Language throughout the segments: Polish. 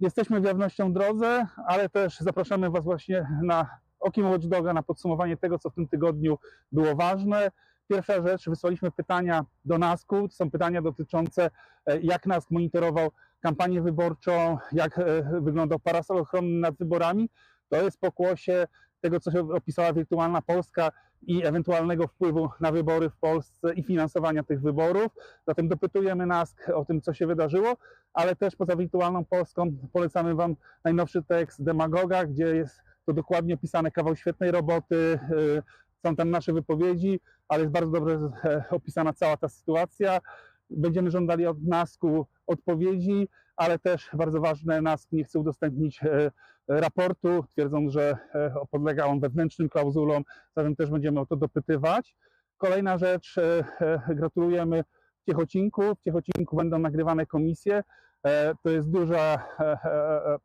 Jesteśmy w jawnością drodze, ale też zapraszamy Was właśnie na Okiem Watchdoga, na podsumowanie tego, co w tym tygodniu było ważne. Pierwsza rzecz, wysłaliśmy pytania do NASK-u. To są pytania dotyczące, e, jak NASK monitorował kampanię wyborczą, jak e, wyglądał parasol ochronny nad wyborami. To jest pokłosie tego, co się opisała wirtualna Polska i ewentualnego wpływu na wybory w Polsce i finansowania tych wyborów. Zatem dopytujemy NASK o tym, co się wydarzyło, ale też poza wirtualną Polską polecamy Wam najnowszy tekst Demagoga, gdzie jest to dokładnie opisane, kawał świetnej roboty, y, są tam nasze wypowiedzi, ale jest bardzo dobrze e, opisana cała ta sytuacja. Będziemy żądali od NASK-u odpowiedzi, ale też bardzo ważne, NASK nie chce udostępnić e, raportu, twierdząc, że e, podlega on wewnętrznym klauzulom, zatem też będziemy o to dopytywać. Kolejna rzecz, e, e, gratulujemy Ciechocinku. W Ciechocinku będą nagrywane komisje. E, To jest duża, e, e, e,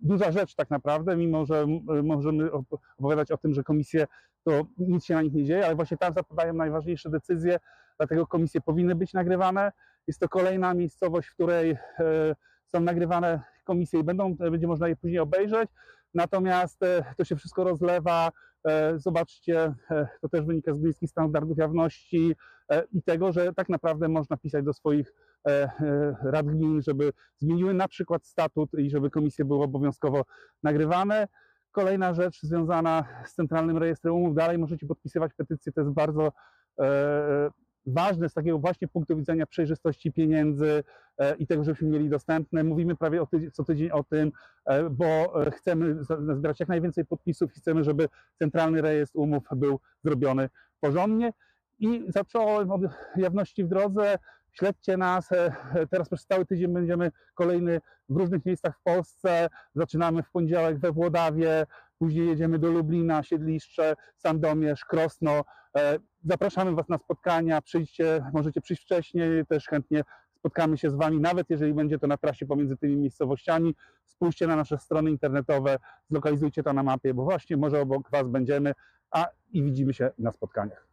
duża rzecz tak naprawdę, mimo że możemy op- opowiadać o tym, że komisje to nic się na nich nie dzieje, ale właśnie tam zapadają najważniejsze decyzje, dlatego komisje powinny być nagrywane. Jest to kolejna miejscowość, w której e, są nagrywane komisje i będą, będzie można je później obejrzeć. Natomiast e, to się wszystko rozlewa. E, Zobaczcie, e, to też wynika z bliskich standardów jawności i tego, że tak naprawdę można pisać do swoich rad gmin, żeby zmieniły na przykład statut i żeby komisje były obowiązkowo nagrywane. Kolejna rzecz związana z Centralnym Rejestrem Umów. Dalej możecie podpisywać petycje, to jest bardzo ważne z takiego właśnie punktu widzenia przejrzystości pieniędzy e, i tego, żebyśmy mieli dostępne. Mówimy prawie co tydzień o tym, e, bo e, chcemy zbierać jak najwięcej podpisów i chcemy, żeby Centralny Rejestr Umów był zrobiony porządnie. I zacząłem od jawności w drodze. Śledźcie nas. Teraz przez cały tydzień będziemy kolejny w różnych miejscach w Polsce. Zaczynamy w poniedziałek we Włodawie, później jedziemy do Lublina, Siedliszcze, Sandomierz, Krosno. E, Zapraszamy Was na spotkania. Przyjdźcie, możecie przyjść wcześniej, też chętnie spotkamy się z Wami, nawet jeżeli będzie to na trasie pomiędzy tymi miejscowościami. Spójrzcie na nasze strony internetowe, zlokalizujcie to na mapie, bo właśnie może obok Was będziemy, a i widzimy się na spotkaniach.